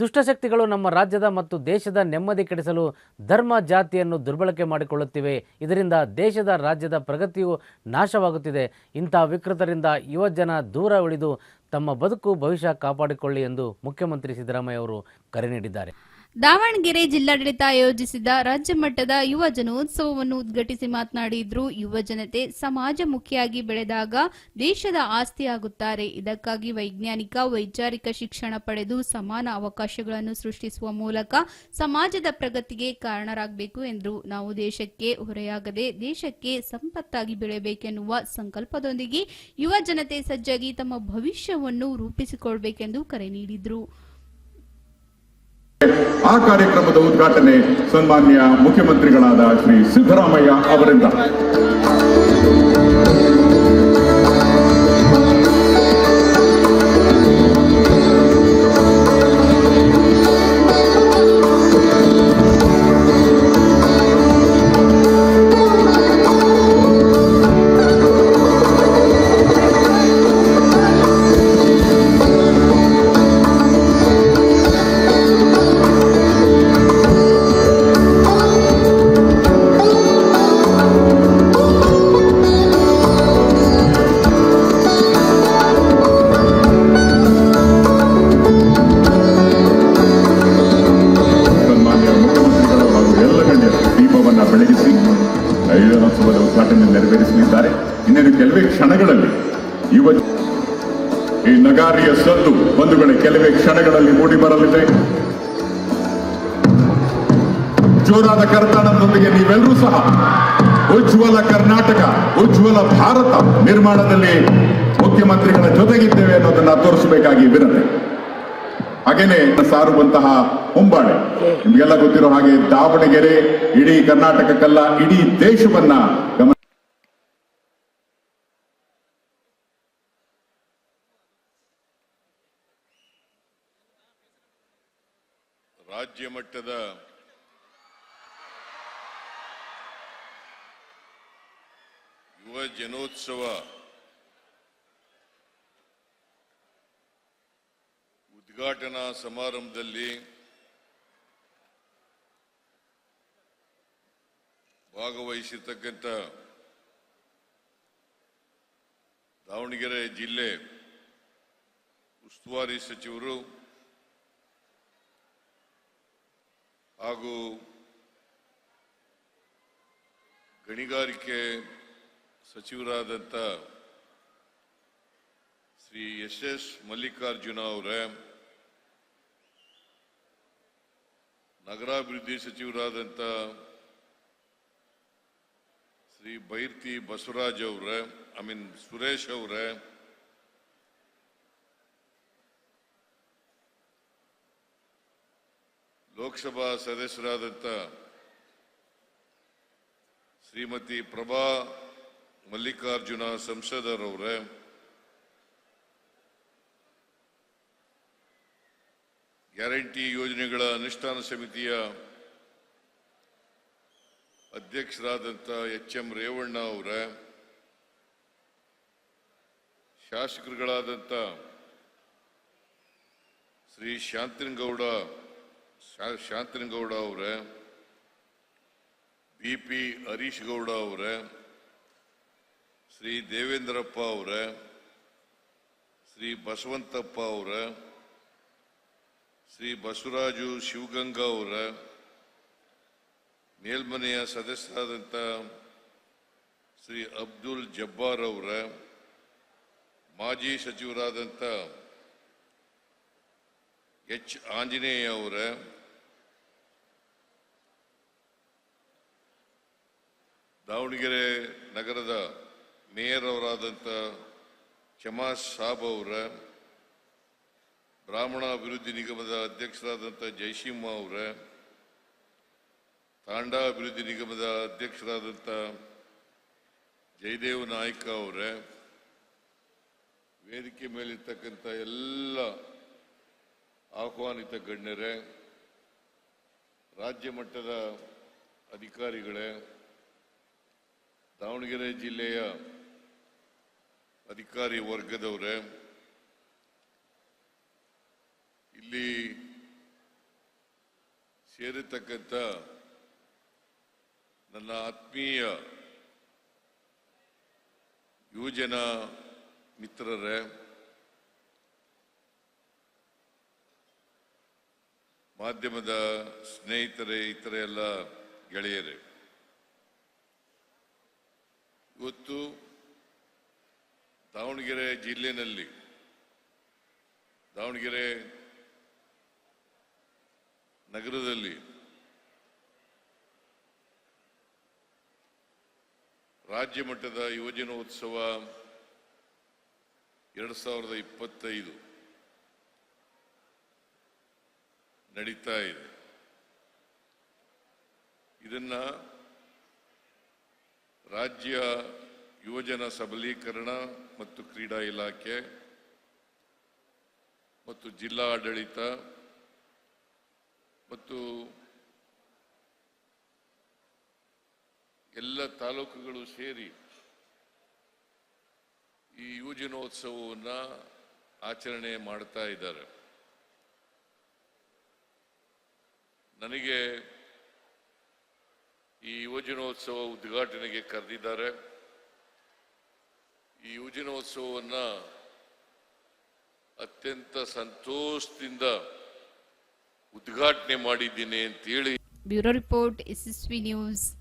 ದುಷ್ಟಶಕ್ತಿಗಳು ನಮ್ಮ ರಾಜ್ಯದ ಮತ್ತು ದೇಶದ ನೆಮ್ಮದಿ ಕೆಡಿಸಲು ಧರ್ಮ ಜಾತಿಯನ್ನು ದುರ್ಬಳಕೆ ಮಾಡಿಕೊಳ್ಳುತ್ತಿವೆ. ಇದರಿಂದ ದೇಶದ ರಾಜ್ಯದ ಪ್ರಗತಿಯು ನಾಶವಾಗುತ್ತಿದೆ. ಇಂಥ ವಿಕೃತರಿಂದ ಯುವಜನ ದೂರ ಉಳಿದು ತಮ್ಮ ಬದುಕು ಭವಿಷ್ಯ ಕಾಪಾಡಿಕೊಳ್ಳಿ ಎಂದು ಮುಖ್ಯಮಂತ್ರಿ ಸಿದ್ದರಾಮಯ್ಯ ಅವರು ಕರೆ ನೀಡಿದ್ದಾರೆ. ದಾವಣಗೆರೆ ಜಿಲ್ಲಾಡಳಿತ ಆಯೋಜಿಸಿದ ರಾಜ್ಯ ಮಟ್ಟದ ಯುವ ಜನೋತ್ಸವವನ್ನು ಉದ್ಘಾಟಿಸಿ ಮಾತನಾಡಿದ್ರು ಯುವ ಜನತೆ. ಸಮಾಜಮುಖಿಯಾಗಿ ಬೆಳೆದಾಗ ದೇಶದ ಆಸ್ತಿಯಾಗುತ್ತಾರೆ ಇದಕ್ಕಾಗಿ ವೈಜ್ಞಾನಿಕ, ವೈಚಾರಿಕ ಶಿಕ್ಷಣ ಪಡೆದು ಸಮಾನ ಅವಕಾಶಗಳನ್ನು ಸೃಷ್ಟಿಸುವ ಮೂಲಕ ಸಮಾಜದ ಪ್ರಗತಿಗೆ ಕಾರಣರಾಗಬೇಕು ಎಂದರು. ನಾವು ದೇಶಕ್ಕೆ ಹೊರೆಯಾಗದೆ ದೇಶಕ್ಕೆ ಸಂಪತ್ತಾಗಿ ಬೆಳೆಯಬೇಕೆನ್ನುವ ಸಂಕಲ್ಪದೊಂದಿಗೆ ಯುವ ಜನತೆ ಸಜ್ಜಾಗಿ ತಮ್ಮ ಭವಿಷ್ಯವನ್ನು ರೂಪಿಸಿಕೊಳ್ಬೇಕೆಂದು ಕರೆ ನೀಡಿದ್ರು. ಆ ಕಾರ್ಯಕ್ರಮದ ಉದ್ಘಾಟನೆ ಸನ್ಮಾನ್ಯ ಮುಖ್ಯಮಂತ್ರಿಗಳಾದ ಶ್ರೀ ಸಿದ್ದರಾಮಯ್ಯ ಅವರಿಂದ. ಕ್ಷಣಗಳಲ್ಲಿ ಯುವ ಈ ನಗಾರಿಯ ಸದ್ದು ಬಂಧುಗಳ, ಕೆಲವೇ ಕ್ಷಣಗಳಲ್ಲಿ ಮೂಡಿ ಬರಲಿದೆ. ಜೋರಾದ ಕರ್ತಾಣದೊಂದಿಗೆ ನೀವೆಲ್ಲರೂ ಸಹ ಉಜ್ವಲ ಕರ್ನಾಟಕ, ಉಜ್ವಲ ಭಾರತ ನಿರ್ಮಾಣದಲ್ಲಿ ಮುಖ್ಯಮಂತ್ರಿಗಳ ಜೊತೆಗಿದ್ದೇವೆ ಅನ್ನೋದನ್ನ ತೋರಿಸಬೇಕಾಗಿ ವಿನಂತಿ. ಹಾಗೇನೆ ಸಾರುವಂತಹ ಹೊಂಬಾಳೆ ನಿಮಗೆಲ್ಲ ಗೊತ್ತಿರೋ ಹಾಗೆ ದಾವಣಗೆರೆ, ಇಡೀ ಕರ್ನಾಟಕಕ್ಕಲ್ಲ, ಇಡೀ ದೇಶವನ್ನ ಗಮನ ರಾಜ್ಯ ಮಟ್ಟದ ಯುವ ಜನೋತ್ಸವ ಉದ್ಘಾಟನಾ ಸಮಾರಂಭದಲ್ಲಿ ಭಾಗವಹಿಸಿರ್ತಕ್ಕಂಥ ದಾವಣಗೆರೆ ಜಿಲ್ಲೆ ಉಸ್ತುವಾರಿ ಸಚಿವರು ಹಾಗೂ ಗಣಿಗಾರಿಕೆ ಸಚಿವರಾದಂಥ ಶ್ರೀ ಎಸ್ ಎಸ್ ಮಲ್ಲಿಕಾರ್ಜುನ ಅವರೇ, ನಗರಾಭಿವೃದ್ಧಿ ಸಚಿವರಾದಂಥ ಶ್ರೀ ಬೈರ್ತಿ ಬಸವರಾಜ್ ಅವರೇ ಐ ಮೀನ್ ಸುರೇಶ್ ಅವರೇ ಲೋಕಸಭಾ ಸದಸ್ಯರಾದಂಥ ಶ್ರೀಮತಿ ಪ್ರಭಾ ಮಲ್ಲಿಕಾರ್ಜುನ ಸಂಸದರವರೇ, ಗ್ಯಾರಂಟಿ ಯೋಜನೆಗಳ ಅನುಷ್ಠಾನ ಸಮಿತಿಯ ಅಧ್ಯಕ್ಷರಾದಂಥ ಎಚ್ ಎಂ ರೇವಣ್ಣ ಅವರೇ ಶಾಸಕರುಗಳಾದಂಥ ಶ್ರೀ ಶಾಂತನಗೌಡ ಶಾ- ಶಾಂತನಗೌಡ ಅವರೇ, ಬಿ ಪಿ ಹರೀಶ್ ಗೌಡ ಅವರೇ, ಶ್ರೀ ದೇವೇಂದ್ರಪ್ಪ ಅವರೇ, ಶ್ರೀ ಬಸವಂತಪ್ಪ ಅವರೇ, ಶ್ರೀ ಬಸವರಾಜು ಶಿವಗಂಗಾ ಅವರ, ಮೇಲ್ಮನೆಯ ಸದಸ್ಯರಾದಂಥ ಶ್ರೀ ಅಬ್ದುಲ್ ಜಬ್ಬಾರ್ ಅವರ, ಮಾಜಿ ಸಚಿವರಾದಂಥ ಎಚ್ ಆಂಜನೇಯ ದಾವಣಗೆರೆ ನಗರದ ಮೇಯರ್ ಅವರಾದಂಥ ಶಮಾಸ್ ಸಾಬ್ ಅವರ, ಬ್ರಾಹ್ಮಣ ಅಭಿವೃದ್ಧಿ ನಿಗಮದ ಅಧ್ಯಕ್ಷರಾದಂಥ ಜಯಸಿಂಹ ಅವರ, ತಾಂಡಾ ಅಭಿವೃದ್ಧಿ ನಿಗಮದ ಅಧ್ಯಕ್ಷರಾದಂಥ ಜಯದೇವ್ ನಾಯ್ಕ ಅವರ, ವೇದಿಕೆ ಮೇಲಿರ್ತಕ್ಕಂಥ ಎಲ್ಲ ಆಹ್ವಾನಿತ ಗಣ್ಯರೇ, ರಾಜ್ಯ ಮಟ್ಟದ ಅಧಿಕಾರಿಗಳೇ ದಾವಣಗೆರೆ ಜಿಲ್ಲೆಯ ಅಧಿಕಾರಿ ವರ್ಗದವರೇ, ಇಲ್ಲಿ ಸೇರಿರ್ತಕ್ಕಂಥ ನನ್ನ ಆತ್ಮೀಯ ಯುವಜನ ಮಿತ್ರರೇ, ಮಾಧ್ಯಮದ ಸ್ನೇಹಿತರೇ, ಇತರ ಎಲ್ಲ ಗೆಳೆಯರೇ ಇವತ್ತು ದಾವಣಗೆರೆ ಜಿಲ್ಲೆನಲ್ಲಿ ದಾವಣಗೆರೆ ನಗರದಲ್ಲಿ ರಾಜ್ಯ ಮಟ್ಟದ ಯುವಜನೋತ್ಸವ ಎರಡು ಸಾವಿರದ ಇಪ್ಪತ್ತೈದು ನಡೀತಾ ಇದೆ. ಇದನ್ನ ರಾಜ್ಯ ಯುವಜನ ಸಬಲೀಕರಣ ಮತ್ತು ಕ್ರೀಡಾ ಇಲಾಖೆ ಮತ್ತು ಜಿಲ್ಲಾ ಆಡಳಿತ ಮತ್ತು ಎಲ್ಲ ತಾಲೂಕುಗಳು ಸೇರಿ ಈ ಯುವಜನೋತ್ಸವವನ್ನು ಆಚರಣೆ ಮಾಡ್ತಾ ಇದ್ದಾರೆ. ನನಗೆ ಈ ಯುವಜನೋತ್ಸವ ಉದ್ಘಾಟನೆಗೆ ಕರೆದಿದ್ದಾರೆ. ಈ ಯುವಜನೋತ್ಸವವನ್ನು ಅತ್ಯಂತ ಸಂತೋಷದಿಂದ ಉದ್ಘಾಟನೆ ಮಾಡಿದ್ದೀನಿ ಅಂತೇಳಿ. Bureau report, SSV news.